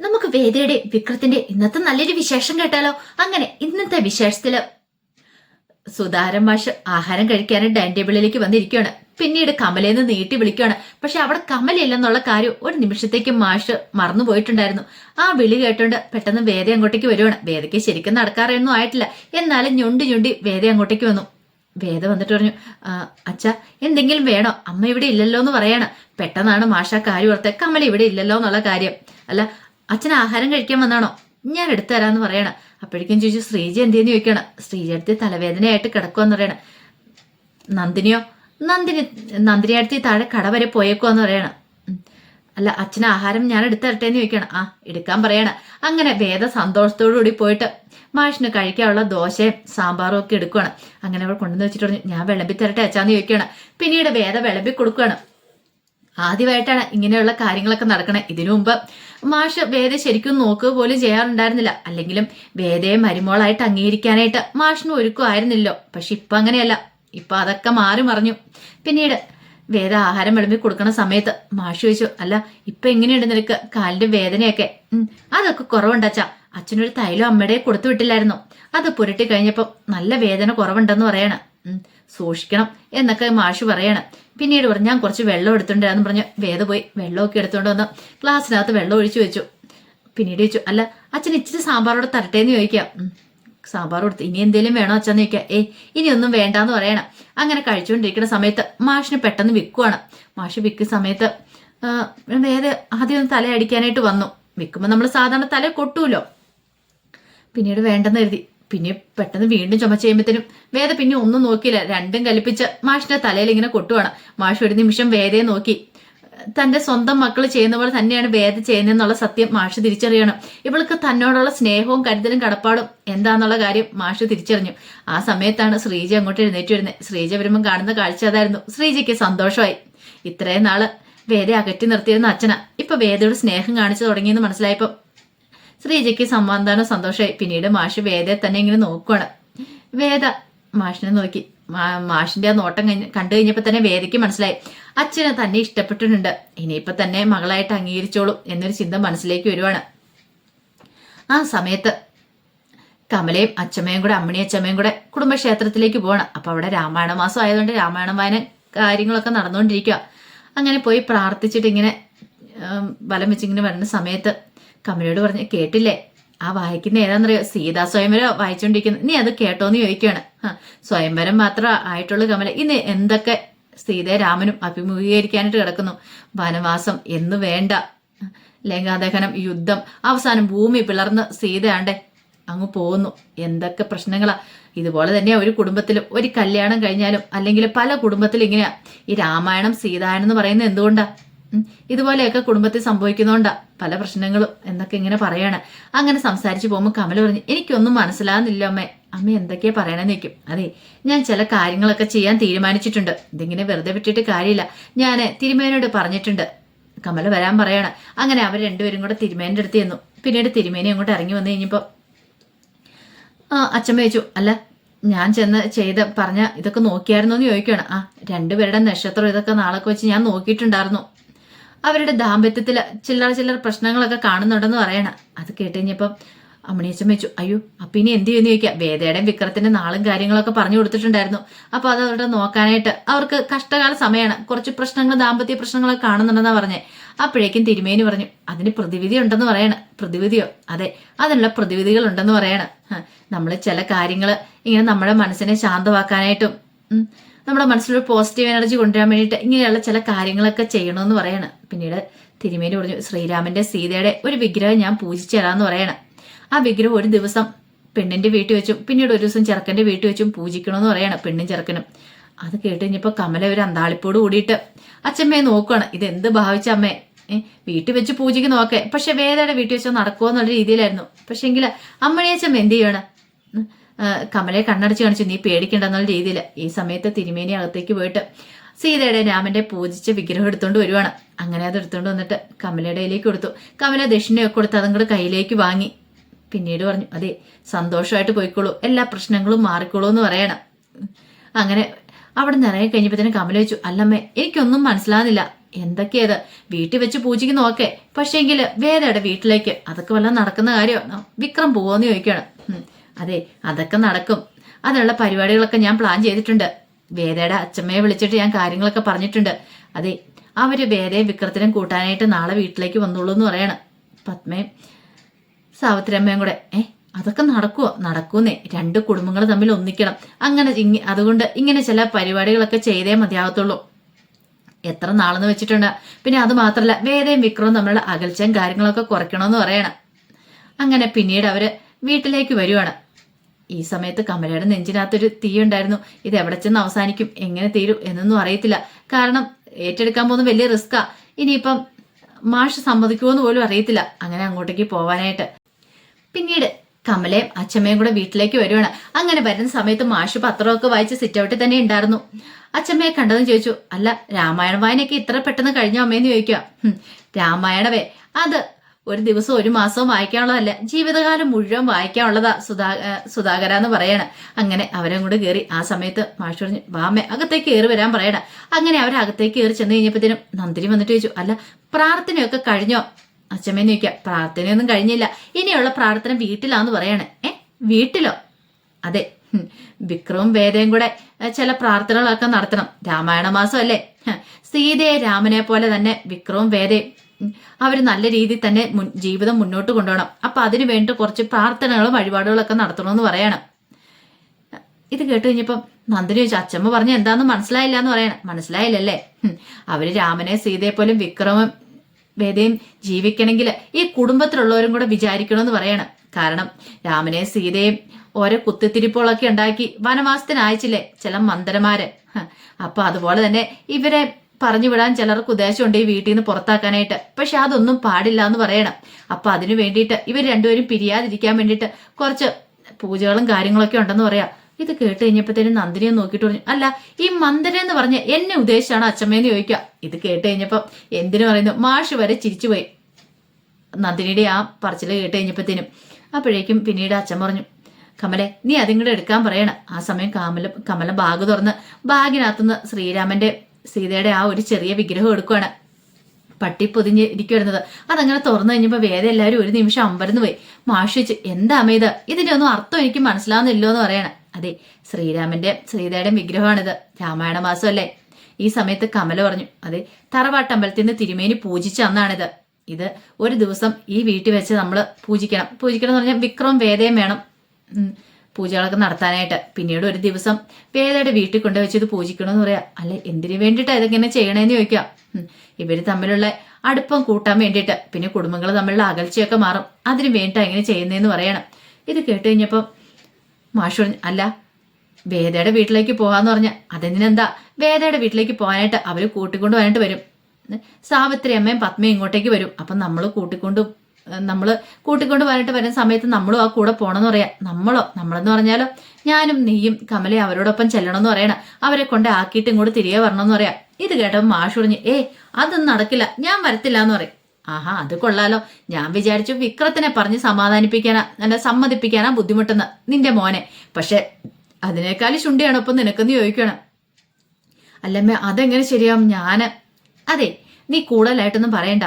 നമുക്ക് വേദയുടെ വിക്രത്തിന്റെ ഇന്നത്തെ നല്ലൊരു വിശേഷം കേട്ടാലോ? അങ്ങനെ ഇന്നത്തെ വിശേഷത്തിൽ സുധാരൻ മാഷ് ആഹാരം കഴിക്കാനും ഡൈനിങ് ടേബിളിലേക്ക് വന്നിരിക്കുകയാണ്. പിന്നീട് കമലേന്ന് നീട്ടി വിളിക്കുകയാണ്. പക്ഷെ അവിടെ കമലയില്ലെന്നുള്ള കാര്യം ഒരു നിമിഷത്തേക്ക് മാഷ് മറന്നുപോയിട്ടുണ്ടായിരുന്നു ആ വിളി കേട്ടോണ്ട് പെട്ടെന്ന് വേദ അങ്ങോട്ടേക്ക് വരുവാണ്. വേദയ്ക്ക് ശരിക്കും നടക്കാറൊന്നും ആയിട്ടില്ല. എന്നാലും ഞൊണ്ടി ഞൊണ്ടി വേദ അങ്ങോട്ടേക്ക് വന്നു. വേദ വന്നിട്ട് പറഞ്ഞു അച്ഛ എന്തെങ്കിലും വേണോ? അമ്മ ഇവിടെ ഇല്ലല്ലോ എന്ന് പറയാണ്. പെട്ടെന്നാണ് മാഷ കാര്യം ഓർത്തെ കമല ഇവിടെ ഇല്ലല്ലോ എന്നുള്ള കാര്യം. അല്ല അച്ഛൻ ആഹാരം കഴിക്കാൻ വന്നാണോ? ഞാൻ എടുത്തു തരാന്ന് പറയണ. അപ്പോഴേക്കും ചോദിച്ചു ശ്രീജ എന്തെന്ന് ചോദിക്കണം ശ്രീജ അടുത്ത് തലവേദനയായിട്ട് കിടക്കുമെന്ന് പറയണം. നന്ദിനിയോ? നന്ദിനി നന്ദിനി അടുത്ത് താഴെ കട വരെ പോയേക്കുവാന്ന് പറയണം. അല്ല അച്ഛന് ആഹാരം ഞാൻ എടുത്തു തരട്ടേന്ന് ചോദിക്കണം ആ എടുക്കാൻ പറയണ. അങ്ങനെ വേദ സന്തോഷത്തോടു കൂടി പോയിട്ട് മാഷിന് കഴിക്കാനുള്ള ദോശയും സാമ്പാറും ഒക്കെ എടുക്കുകയാണ് അങ്ങനെ അവൾ കൊണ്ടുവന്ന് വെച്ചിട്ട് പറഞ്ഞു ഞാൻ വിളമ്പി തരട്ടെ അച്ഛാന്ന് ചോദിക്കുകയാണ്. പിന്നീട് വേദ വിളമ്പി കൊടുക്കുകയാണ് ആദ്യമായിട്ടാണ് ഇങ്ങനെയുള്ള കാര്യങ്ങളൊക്കെ നടക്കണേ. ഇതിനു മുമ്പ് മാഷ് വേദ ശരിക്കും നോക്കുക പോലും ചെയ്യാറുണ്ടായിരുന്നില്ല. അല്ലെങ്കിലും വേദയെ മരുമോളായിട്ട് അംഗീകരിക്കാനായിട്ട് മാഷിന് ഒരുക്കുമായിരുന്നില്ലോ പക്ഷെ ഇപ്പൊ അങ്ങനെയല്ല. ഇപ്പൊ അതൊക്കെ മാറി മറിഞ്ഞു. പിന്നീട് വേദ ആഹാരം വിളമ്പി കൊടുക്കണ സമയത്ത് മാഷ് ചോദിച്ചു അല്ല ഇപ്പൊ എങ്ങനെയുണ്ട് നിനക്ക്? കാലിന്റെ വേദനയൊക്കെ? അതൊക്കെ കുറവുണ്ടച്ചാ അച്ഛനൊരു തൈലോ അമ്മയുടെ കൊടുത്തു വിട്ടില്ലായിരുന്നു. അത് പുരട്ടി കഴിഞ്ഞപ്പോൾ നല്ല വേദന കുറവുണ്ടെന്ന് പറയണം. സൂക്ഷിക്കണം എന്നൊക്കെ മാഷ് പറയണം. പിന്നീട് പറഞ്ഞു ഞാൻ കുറച്ച് വെള്ളം എടുത്തുണ്ടാന്ന് പറഞ്ഞ് വേദ പോയി വെള്ളമൊക്കെ എടുത്തുകൊണ്ട് വന്ന് ഗ്ലാസ്സിനകത്ത് വെള്ളം ഒഴിച്ചു വെച്ചു. പിന്നീട് ചോദിച്ചു അല്ല അച്ഛൻ ഇച്ചിരി സാമ്പാറോടെ തരട്ടേന്ന് ചോദിക്കാം. സാമ്പാർ കൊടുത്ത് ഇനി എന്തേലും വേണോ അച്ഛൻ ചോദിക്കാം. ഏ ഇനി ഒന്നും വേണ്ടാന്ന് പറയണം. അങ്ങനെ കഴിച്ചുകൊണ്ടിരിക്കുന്ന സമയത്ത് മാഷിന് പെട്ടെന്ന് വിൽക്കുവാണ്. മാഷ് വിൽക്കുന്ന സമയത്ത് വേറെ ആദ്യം ഒന്ന് തല അടിക്കാനായിട്ട് വന്നു. വിൽക്കുമ്പോൾ നമ്മൾ സാധാരണ തല കൊട്ടൂലോ. പിന്നീട് വേണ്ടെന്ന് എഴുതി പിന്നെ പെട്ടെന്ന് വീണ്ടും ചുമ ചെയ്യുമ്പോഴത്തേനും വേദ പിന്നെ ഒന്നും നോക്കിയില്ല. രണ്ടും കൽപ്പിച്ച് മാഷിന്റെ തലയിൽ ഇങ്ങനെ കൊട്ടുവാണ്. മാഷ് ഒരു നിമിഷം വേദയെ നോക്കി. തന്റെ സ്വന്തം മക്കൾ ചെയ്യുന്ന പോലെ തന്നെയാണ് വേദ ചെയ്യുന്നതെന്നുള്ള സത്യം മാഷ് തിരിച്ചറിയണം. ഇവൾക്ക് തന്നോടുള്ള സ്നേഹവും കരുതലും കടപ്പാടും എന്താന്നുള്ള കാര്യം മാഷ് തിരിച്ചറിഞ്ഞു. ആ സമയത്താണ് ശ്രീജ അങ്ങോട്ട് എഴുന്നേറ്റ് വരുന്നത്. ശ്രീജ വരുമ്പം കാണുന്ന കാഴ്ച അതായിരുന്നു. ശ്രീജയ്ക്ക് സന്തോഷമായി. ഇത്രയും നാൾ വേദ അകറ്റി നിർത്തിയിരുന്ന അച്ഛന. ഇപ്പൊ വേദയുടെ സ്നേഹം കാണിച്ചു തുടങ്ങിയെന്ന് മനസ്സിലായപ്പോ ശ്രീജയ്ക്ക് സമാധാനം സന്തോഷമായി പിന്നീട് മാഷ് വേദയെ തന്നെ ഇങ്ങനെ നോക്കുവാണ്. വേദ മാഷിനെ നോക്കി. മാഷിന്റെ ആ നോട്ടം കണ്ടു കഴിഞ്ഞപ്പോ തന്നെ വേദയ്ക്ക് മനസ്സിലായി. അച്ഛനെ തന്നെ ഇഷ്ടപ്പെട്ടിട്ടുണ്ട്. ഇനിയിപ്പൊ തന്നെ മകളായിട്ട് അംഗീകരിച്ചോളും എന്നൊരു ചിന്ത മനസ്സിലേക്ക് വരുവാണ്. ആ സമയത്ത് കമലയും അച്ഛമ്മയും കൂടെ അമ്മണി അച്ഛമ്മയും കൂടെ കുടുംബക്ഷേത്രത്തിലേക്ക് പോകണം അപ്പൊ അവിടെ രാമായണ മാസം ആയതുകൊണ്ട് രാമായണ വായന കാര്യങ്ങളൊക്കെ നടന്നുകൊണ്ടിരിക്കുക അങ്ങനെ പോയി പ്രാർത്ഥിച്ചിട്ട് ഇങ്ങനെ ബലം വെച്ചിങ്ങനെ വരുന്ന സമയത്ത് കമലയോട് പറഞ്ഞ് കേട്ടില്ലേ? ആ വായിക്കുന്ന ഏതാണെന്നറിയോ? സീതാ സ്വയംവരം വായിച്ചുകൊണ്ടിരിക്കുന്നത് നീ അത് കേട്ടോന്ന് ചോദിക്കുകയാണ്. സ്വയംവരം മാത്രം ആയിട്ടുള്ള കമല. ഇന്ന് എന്തൊക്കെ സീതയെ രാമനും അഭിമുഖീകരിക്കാനായിട്ട് കിടക്കുന്നു? വനവാസം എന്ന് വേണ്ട. ലങ്കാദഹനം യുദ്ധം അവസാനം ഭൂമി പിളർന്ന് സീതയാണ്ടേ അങ്ങ് പോകുന്നു. എന്തൊക്കെ പ്രശ്നങ്ങളാ. ഇതുപോലെ തന്നെയാ ഒരു കുടുംബത്തിലും. ഒരു കല്യാണം കഴിഞ്ഞാലും അല്ലെങ്കിൽ പല കുടുംബത്തിലും ഇങ്ങനെയാ. ഈ രാമായണം സീതായണം എന്ന് പറയുന്നത് എന്തുകൊണ്ടാ? ഇതുപോലെയൊക്കെ കുടുംബത്തിൽ സംഭവിക്കുന്നതുകൊണ്ടാ പല പ്രശ്നങ്ങളും എന്നൊക്കെ ഇങ്ങനെ പറയാണ്. അങ്ങനെ സംസാരിച്ച് പോകുമ്പോൾ കമല പറഞ്ഞു എനിക്കൊന്നും മനസ്സിലാകുന്നില്ല അമ്മേ. അമ്മ എന്തൊക്കെയാ പറയണെന്ന് നിൽക്കും അതെ ഞാൻ ചില കാര്യങ്ങളൊക്കെ ചെയ്യാൻ തീരുമാനിച്ചിട്ടുണ്ട്. ഇതിങ്ങനെ വെറുതെ വിട്ടിട്ട് കാര്യമില്ല. ഞാൻ തിരുമേനോട് പറഞ്ഞിട്ടുണ്ട്. കമല വരാൻ പറയാണ്. അങ്ങനെ അവർ രണ്ടുപേരും കൂടെ തിരുമേന്റെ അടുത്ത് ചെന്നു. പിന്നീട് തിരുമേനി അങ്ങോട്ട് ഇറങ്ങി വന്നു കഴിഞ്ഞപ്പോൾ അച്ഛൻ ചോദിച്ചു അല്ല ഞാൻ ചെന്ന് ചെയ്ത പറഞ്ഞ ഇതൊക്കെ നോക്കിയായിരുന്നോ? എന്ന് ചോദിക്കുകയാണ് ആ രണ്ടുപേരുടെ നക്ഷത്രം ഇതൊക്കെ നാളൊക്കെ വെച്ച് ഞാൻ നോക്കിയിട്ടുണ്ടായിരുന്നു. അവരുടെ ദാമ്പത്യത്തിൽ ചില്ലറ ചില്ലറ പ്രശ്നങ്ങളൊക്കെ കാണുന്നുണ്ടെന്ന് പറയണം. അത് കേട്ട് കഴിഞ്ഞപ്പം അമ്മണിയച്ഛൻ വെച്ചു. അയ്യോ അപ്പൊ ഇനി എന്ത് ചെയ്യുന്നു ചോദിക്കുക വേദയുടെയും വിക്രത്തിന്റെ നാളും കാര്യങ്ങളൊക്കെ പറഞ്ഞു കൊടുത്തിട്ടുണ്ടായിരുന്നു. അപ്പൊ അത് അവരുടെ നോക്കാനായിട്ട് അവർക്ക് കഷ്ടകാല സമയമാണ് കുറച്ച് പ്രശ്നങ്ങൾ ദാമ്പത്യ പ്രശ്നങ്ങളൊക്കെ കാണുന്നുണ്ടെന്നാ പറഞ്ഞേ. അപ്പോഴേക്കും തിരുമേനി പറഞ്ഞു അതിന് പ്രതിവിധി ഉണ്ടെന്ന് പറയണം. പ്രതിവിധിയോ? അതെ അതിനുള്ള പ്രതിവിധികൾ ഉണ്ടെന്ന് പറയണം. നമ്മൾ ചില കാര്യങ്ങൾ ഇങ്ങനെ നമ്മുടെ മനസ്സിനെ ശാന്തമാക്കാനായിട്ടും നമ്മുടെ മനസ്സിലൊരു പോസിറ്റീവ് എനർജി കൊണ്ടുവരാൻ വേണ്ടിയിട്ട് ഇങ്ങനെയുള്ള ചില കാര്യങ്ങളൊക്കെ ചെയ്യണമെന്ന് പറയണം. പിന്നീട് തിരുമേനി പറഞ്ഞു ശ്രീരാമന്റെ സീതയുടെ ഒരു വിഗ്രഹം ഞാൻ പൂജിച്ചു തരാമെന്ന് പറയണം. ആ വിഗ്രഹം ഒരു ദിവസം പെണ്ണിന്റെ വീട്ടിൽ വെച്ചും പിന്നീട് ഒരു ദിവസം ചെറുക്കന്റെ വീട്ടിൽ വെച്ചും പൂജിക്കണമെന്ന് പറയണം പെണ്ണും ചെറുക്കനും. അത് കേട്ട് കഴിഞ്ഞപ്പോൾ കമല ഒരു അന്താളിപ്പോട് കൂടിയിട്ട് അച്ഛമ്മയെ നോക്കുകയാണ് ഇത് എന്ത് ഭാവിച്ച അമ്മേ? വീട്ടിൽ വെച്ച് പൂജിക്കുന്ന ഓക്കെ പക്ഷെ വേദയുടെ വീട്ടിൽ വെച്ചോ നടക്കുമോ എന്നുള്ള രീതിയിലായിരുന്നു. പക്ഷെ എങ്കിൽ അമ്മണിയച്ചമ്മ എന്ത് ചെയ്യണം? കമലയെ കണ്ണടച്ച് കാണിച്ചു നീ പേടിക്കണ്ടെന്നുള്ള രീതിയിൽ ഈ സമയത്ത് തിരുമേനി അകത്തേക്ക് പോയിട്ട് സീതയുടെ രാമന്റെ പൂജിച്ച വിഗ്രഹം എടുത്തുകൊണ്ട് വരുവാണ്. അങ്ങനെ അത് എടുത്തുകൊണ്ട് വന്നിട്ട് കമലയുടെ കയ്യിലേക്ക് കൊടുത്തു. കമല ദക്ഷിണയൊക്കെ കൊടുത്ത് അതും കൂടെ കയ്യിലേക്ക് വാങ്ങി. പിന്നീട് പറഞ്ഞു അതെ സന്തോഷമായിട്ട് പോയിക്കോളൂ. എല്ലാ പ്രശ്നങ്ങളും മാറിക്കോളൂ എന്ന് പറയണം. അങ്ങനെ അവിടെ നിന്ന് ഇറങ്ങി കഴിഞ്ഞപ്പോഴത്തേനും കമല വെച്ചു അല്ലമ്മേ എനിക്കൊന്നും മനസ്സിലാകുന്നില്ല. എന്തൊക്കെയത്? വീട്ടിൽ വെച്ച് പൂജയ്ക്ക് നോക്കേ പക്ഷേങ്കിൽ വേദയുടെ വീട്ടിലേക്ക് അതൊക്കെ വല്ല നടക്കുന്ന കാര്യമാണോ? വിക്രം പോവോന്ന് ചോദിക്കുകയാണ്. അതെ അതൊക്കെ നടക്കും. അതിനുള്ള പരിപാടികളൊക്കെ ഞാൻ പ്ലാൻ ചെയ്തിട്ടുണ്ട്. വേദയുടെ അച്ഛമ്മയെ വിളിച്ചിട്ട് ഞാൻ കാര്യങ്ങളൊക്കെ പറഞ്ഞിട്ടുണ്ട്. അതെ അവർ വേദയെ വിക്രത്തിനും കൂട്ടാനായിട്ട് നാളെ വീട്ടിലേക്ക് വന്നോളൂ എന്ന് പറയണം. പത്മയും സാവിത്രിയമ്മയും കൂടെ ഏ അതൊക്കെ നടക്കുവോ? നടക്കൂന്നേ രണ്ട് കുടുംബങ്ങൾ തമ്മിൽ ഒന്നിക്കണം. അങ്ങനെ ഇങ്ങ അതുകൊണ്ട് ഇങ്ങനെ ചില പരിപാടികളൊക്കെ ചെയ്തേ മതിയാകത്തുള്ളൂ എത്ര നാളെന്ന് വെച്ചിട്ടുണ്ട്. പിന്നെ അത് മാത്രമല്ല വേദയും വിക്രവും തമ്മിലുള്ള അകൽച്ചയും കാര്യങ്ങളൊക്കെ കുറയ്ക്കണമെന്ന് പറയണം. അങ്ങനെ പിന്നീട് അവർ വീട്ടിലേക്ക് വരുവാണ്. ഈ സമയത്ത് കമലയുടെ നെഞ്ചിനകത്തൊരു തീ ഉണ്ടായിരുന്നു ഇത് എവിടെ ചെന്ന് അവസാനിക്കും? എങ്ങനെ തീരും എന്നൊന്നും അറിയത്തില്ല. കാരണം ഏറ്റെടുക്കാൻ പോകുന്ന വലിയ റിസ്ക്കാ. ഇനിയിപ്പം മാഷ് സമ്മതിക്കുമോന്ന് പോലും അറിയത്തില്ല. അങ്ങനെ അങ്ങോട്ടേക്ക് പോവാനായിട്ട്. പിന്നീട് കമലയും അച്ഛമ്മയും കൂടെ വീട്ടിലേക്ക് വരുവാണ്. അങ്ങനെ വരുന്ന സമയത്ത് മാഷ് പത്രമൊക്കെ വായിച്ച് സിറ്റൗട്ടിൽ തന്നെ ഉണ്ടായിരുന്നു. അച്ഛമ്മയെ കണ്ടതെന്ന് ചോദിച്ചു അല്ല രാമായണ വായനയൊക്കെ ഇത്ര പെട്ടെന്ന് കഴിഞ്ഞ? അമ്മയെന്ന് ചോദിക്കുക രാമായണവേ അത് ഒരു ദിവസം ഒരു മാസം വായിക്കാനുള്ളതല്ല ജീവിതകാലം മുഴുവൻ വായിക്കാനുള്ളതാ സുധാ സുധാകര എന്ന് പറയണ. അങ്ങനെ അവരും കൂടെ കയറി ആ സമയത്ത് മാഷ് പറഞ്ഞു വാമ അകത്തേക്ക് കയറി വരാൻ പറയണ അങ്ങനെ അവർ അകത്തേക്ക് കയറി ചെന്ന് കഴിഞ്ഞപ്പോഴത്തേനും നന്ദിനി വന്നിട്ട് ചോദിച്ചു അല്ല പ്രാർത്ഥനയൊക്കെ കഴിഞ്ഞോ? അച്ഛമ്മേന്ന് ചോദിക്കുക പ്രാർത്ഥനയൊന്നും കഴിഞ്ഞില്ല. ഇനിയുള്ള പ്രാർത്ഥന വീട്ടിലാന്ന് പറയണേ. ഏ വീട്ടിലോ? അതെ വിക്രവും വേദയും കൂടെ ചില പ്രാർത്ഥനകളൊക്കെ നടത്തണം. രാമായണ മാസം അല്ലേ സീതയെ രാമനെ പോലെ തന്നെ വിക്രവും വേദയും ഉം, അവർ നല്ല രീതിയിൽ തന്നെ ജീവിതം മുന്നോട്ട് കൊണ്ടുപോകണം. അപ്പൊ അതിനു വേണ്ടി കുറച്ച് പ്രാർത്ഥനകളും വഴിപാടുകളൊക്കെ നടത്തണമെന്ന് പറയണം. ഇത് കേട്ട് കഴിഞ്ഞപ്പം നന്ദിനി ചോദിച്ചു അച്ഛമ്മ പറഞ്ഞ എന്താന്ന് മനസ്സിലായില്ല എന്ന് പറയണം. മനസ്സിലായില്ലല്ലേ? അവർ രാമനെ സീതയെ പോലും വിക്രമം വേദയും ജീവിക്കണമെങ്കിൽ ഈ കുടുംബത്തിലുള്ളവരും കൂടെ വിചാരിക്കണമെന്ന് പറയണം. കാരണം രാമനെ സീതയും ഓരോ കുത്തിത്തിരിപ്പുകളൊക്കെ ഉണ്ടാക്കി വനവാസത്തിന് അയച്ചില്ലേ ചില മന്ദരമാര് അപ്പൊ അതുപോലെ തന്നെ ഇവരെ പറഞ്ഞു വിടാൻ ചിലർക്ക് ഉദ്ദേശമുണ്ട് ഈ വീട്ടിൽ നിന്ന് പുറത്താക്കാനായിട്ട്. പക്ഷെ അതൊന്നും പാടില്ല എന്ന് പറയണം. അപ്പൊ അതിനു വേണ്ടിയിട്ട് ഇവർ രണ്ടുപേരും പിരിയാതിരിക്കാൻ വേണ്ടിയിട്ട് കുറച്ച് പൂജകളും കാര്യങ്ങളൊക്കെ ഉണ്ടെന്ന് പറയാം. ഇത് കേട്ട് കഴിഞ്ഞപ്പോഴത്തേനും നന്ദിനിയെ നോക്കിയിട്ട് പറഞ്ഞു അല്ല ഈ മന്ദിരം എന്ന് പറഞ്ഞ എന്നെ ഉദ്ദേശിച്ചാണ് അച്ഛമ്മേന്ന് ചോദിക്കുക. ഇത് കേട്ട് കഴിഞ്ഞപ്പം എന്തിനു പറയുന്നു മാഷ് വരെ ചിരിച്ചുപോയി. നന്ദിനിയുടെ ആ പറച്ചിൽ കേട്ട് കഴിഞ്ഞപ്പോഴത്തേനും അപ്പോഴേക്കും പിന്നീട് അച്ഛൻ പറഞ്ഞു കമലെ നീ അതും കൂടെ എടുക്കാൻ പറയണം. ആ സമയം കമല കമല ബാഗ് തുറന്ന് ബാഗിനകത്തുനിന്ന് ശ്രീരാമന്റെ സീതയുടെ ആ ഒരു ചെറിയ വിഗ്രഹം എടുക്കുവാണ്. പട്ടി പൊതിഞ്ഞ് ഇരിക്കുവായിരുന്നത്. അതങ്ങനെ തുറന്നു കഴിഞ്ഞപ്പോൾ വേദ എല്ലാവരും ഒരു നിമിഷം അമ്പരന്ന് പോയി. മാഷിച്ച് എന്താ അമ്മ ഇത്? ഇതിന്റെ ഒന്നും അർത്ഥം എനിക്ക് മനസ്സിലാവുന്നില്ലോ എന്ന് പറയണം. അതെ ശ്രീരാമന്റെ സീതയുടെ വിഗ്രഹമാണിത്. രാമായണ മാസമല്ലേ? ഈ സമയത്ത് കമല പറഞ്ഞു അതെ തറവാട്ടമ്പലത്തിൽ നിന്ന് തിരുമേനി പൂജിച്ച അന്നാണിത്. ഇത് ഒരു ദിവസം ഈ വീട്ടിൽ വെച്ച് നമ്മൾ പൂജിക്കണം. പൂജിക്കണം എന്ന് പറഞ്ഞാൽ വിക്രം വേദയും വേണം. പൂജകളൊക്കെ നടത്താനായിട്ട്. പിന്നീട് ഒരു ദിവസം വേദയുടെ വീട്ടിൽ കൊണ്ടുവച്ച് ഇത് പൂജിക്കണമെന്ന് പറയാ അല്ല എന്തിനു വേണ്ടിയിട്ടാണ് ഇതൊക്കെ ചെയ്യണേന്ന് ചോദിക്കാം. ഇവർ തമ്മിലുള്ള അടുപ്പം കൂട്ടാൻ വേണ്ടിയിട്ട് പിന്നെ കുടുംബങ്ങൾ തമ്മിലുള്ള അകൽച്ചയൊക്കെ മാറും. അതിന് വേണ്ടിയിട്ടാണ് ഇങ്ങനെ ചെയ്യുന്നതെന്ന് പറയണം. ഇത് കേട്ട് കഴിഞ്ഞപ്പം മാഷ് അല്ല വേദയുടെ വീട്ടിലേക്ക് പോകാന്ന് പറഞ്ഞ അതെന്തിനെന്താ? വേദയുടെ വീട്ടിലേക്ക് പോകാനായിട്ട് അവർ കൂട്ടിക്കൊണ്ട് പോകാനായിട്ട് വരും. സാവിത്രി അമ്മയും പത്മയും ഇങ്ങോട്ടേക്ക് വരും. അപ്പം നമ്മൾ കൂട്ടിക്കൊണ്ട് നമ്മൾ കൂട്ടിക്കൊണ്ട് പോകാനായിട്ട് വരുന്ന സമയത്ത് നമ്മളും ആ കൂടെ പോകണമെന്ന് പറയാം. നമ്മളോ നമ്മളെന്ന് പറഞ്ഞാലോ ഞാനും നീയും കമലയും അവരോടൊപ്പം ചെല്ലണമെന്ന് പറയണം. അവരെ കൊണ്ട് ആക്കിയിട്ട് ഇങ്ങോട്ട് തിരികെ വരണമെന്ന് പറയാം. ഇത് കേട്ടപ്പോൾ മാഷ് പറഞ്ഞു ഏ അതൊന്നും നടക്കില്ല. ഞാൻ വരത്തില്ല എന്ന് പറയും. ആഹാ അത് കൊള്ളാലോ. ഞാൻ വിചാരിച്ചു വിക്രത്തിനെ പറഞ്ഞ് സമാധാനിപ്പിക്കാനാ അല്ല സമ്മതിപ്പിക്കാനാ ബുദ്ധിമുട്ടെന്ന് നിന്റെ മോനെ. പക്ഷെ അതിനേക്കാൾ ശുണ്ടിയാണ് ഒപ്പം നിനക്കെന്ന് ചോദിക്കണം. അല്ലമ്മ അതെങ്ങനെ ശരിയാവും? ഞാൻ അതെ നീ കൂടുതലായിട്ടൊന്നും പറയണ്ട.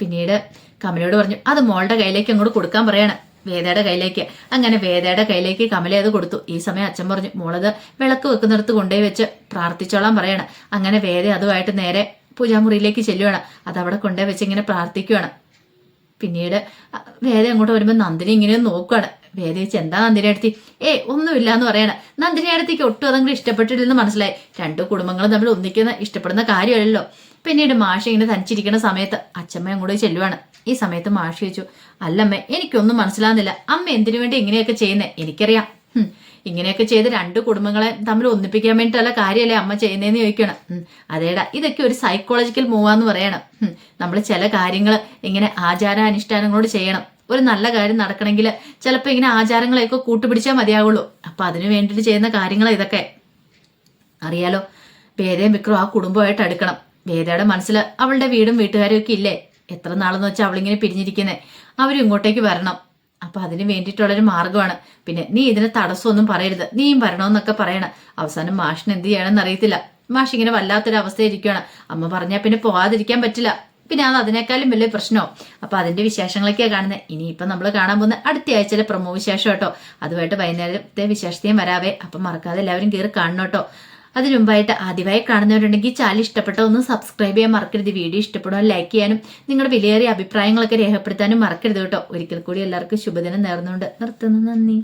പിന്നീട് കമലയോട് പറഞ്ഞു അത് മോളുടെ കയ്യിലേക്ക് അങ്ങോട്ട് കൊടുക്കാൻ പറയാണ് വേദയുടെ കയ്യിലേക്ക്. അങ്ങനെ വേദയുടെ കയ്യിലേക്ക് കമല അത് കൊടുത്തു. ഈ സമയം അച്ഛൻ പറഞ്ഞു മോളത് വിളക്ക് വെക്കുന്നിടത്ത് കൊണ്ടുപോയി വെച്ച് പ്രാർത്ഥിച്ചോളാൻ പറയണം. അങ്ങനെ വേദ അതുമായിട്ട് നേരെ പൂജാമുറിയിലേക്ക് ചെല്ലുവാണ്. അത് അവിടെ കൊണ്ടുപോയി വെച്ച് ഇങ്ങനെ പ്രാർത്ഥിക്കുവാണ്. പിന്നീട് വേദ അങ്ങോട്ട് വരുമ്പോൾ നന്ദിനി ഇങ്ങനെ നോക്കുകയാണ് വേദ ചോദിച്ചു എന്താ നന്ദിനി അടുത്തി? ഏ ഒന്നുമില്ല എന്ന് പറയണ. നന്ദിനി അടുത്തേക്ക് ഒട്ടും അതങ്ങനെ ഇഷ്ടപ്പെട്ടില്ലെന്ന് മനസ്സിലായി. രണ്ടു കുടുംബങ്ങളും തമ്മിൽ ഒന്നിക്കുന്ന ഇഷ്ടപ്പെടുന്ന കാര്യമല്ലല്ലോ. പിന്നീട് മാഷ ഇങ്ങനെ തനിച്ചിരിക്കുന്ന സമയത്ത് അച്ഛമ്മ അങ്ങോട്ട് ചെല്ലുവാണ്. ഈ സമയത്ത് മാഷ ചോദിച്ചു അല്ലമ്മ എനിക്കൊന്നും മനസ്സിലാകുന്നില്ല അമ്മ എന്തിനു വേണ്ടി ഇങ്ങനെയൊക്കെ ചെയ്യുന്നേ? എനിക്കറിയാം. ഇങ്ങനെയൊക്കെ ചെയ്ത് രണ്ട് കുടുംബങ്ങളെ തമ്മിൽ ഒന്നിപ്പിക്കാൻ വേണ്ടിയിട്ടുള്ള കാര്യമല്ലേ അമ്മ ചെയ്യുന്നതെന്ന് ചോദിക്കണം. അതേടാ ഇതൊക്കെ ഒരു സൈക്കോളജിക്കൽ മൂവാന്ന് പറയണം. നമ്മൾ ചില കാര്യങ്ങൾ ഇങ്ങനെ ആചാരാനുഷ്ഠാനങ്ങളോട് ചെയ്യണം. ഒരു നല്ല കാര്യം നടക്കണമെങ്കിൽ ചിലപ്പോൾ ഇങ്ങനെ ആചാരങ്ങളെയൊക്കെ കൂട്ടുപിടിച്ചാൽ മതിയാവുള്ളൂ. അപ്പൊ അതിനു വേണ്ടിയിട്ട് ചെയ്യുന്ന കാര്യങ്ങൾ ഇതൊക്കെ. അറിയാലോ വേദയും വിക്രം ആ കുടുംബമായിട്ട് അടുക്കണം. വേദയുടെ മനസ്സിൽ അവളുടെ വീടും വീട്ടുകാരും ഒക്കെ ഇല്ലേ? എത്ര നാളെന്ന് വെച്ചാൽ അവളിങ്ങനെ പിരിഞ്ഞിരിക്കുന്നത് അവരും ഇങ്ങോട്ടേക്ക് വരണം. അപ്പൊ അതിന് വേണ്ടിയിട്ടുള്ളൊരു മാർഗമാണ്. പിന്നെ നീ ഇതിന് തടസ്സമൊന്നും പറയരുത്. നീയും വരണമെന്നൊക്കെ പറയണം. അവസാനം മാഷിന് എന്ത് ചെയ്യണമെന്ന് അറിയത്തില്ല. മാഷ് ഇങ്ങനെ വല്ലാത്തൊരു അവസ്ഥയിരിക്കുകയാണ് അമ്മ പറഞ്ഞാൽ പിന്നെ പോവാതിരിക്കാൻ പറ്റില്ല. പിന്നെ അത് അതിനേക്കാളും വലിയ പ്രശ്നമോ അപ്പൊ അതിന്റെ വിശേഷങ്ങളൊക്കെയാണ് കാണുന്നത് ഇനിയിപ്പം നമ്മൾ കാണാൻ പോകുന്ന അടുത്ത ആഴ്ചയിലെ പ്രമോ വിശേഷം കേട്ടോ. അതുമായിട്ട് വൈകുന്നേരത്തെ വിശേഷത്തെയും വരാവേ. അപ്പം മറക്കാതെ എല്ലാവരും കയറി കാണണം കേട്ടോ അതിനു മുമ്പായിട്ട് ആദ്യമായി കാണുന്നവരുണ്ടെങ്കിൽ ചാനൽ ഇഷ്ടപ്പെട്ട ഒന്ന് സബ്സ്ക്രൈബ് ചെയ്യാൻ മറക്കരുത്. വീഡിയോ ഇഷ്ടപ്പെടുവാൻ ലൈക്ക് ചെയ്യാനും നിങ്ങളുടെ വിലയേറിയ അഭിപ്രായങ്ങളൊക്കെ രേഖപ്പെടുത്താനും മറക്കരുത് കേട്ടോ. ഒരിക്കൽ കൂടി എല്ലാവർക്കും ശുഭദിനം നേർന്നുകൊണ്ട് നിർത്തുന്നു. നന്ദി.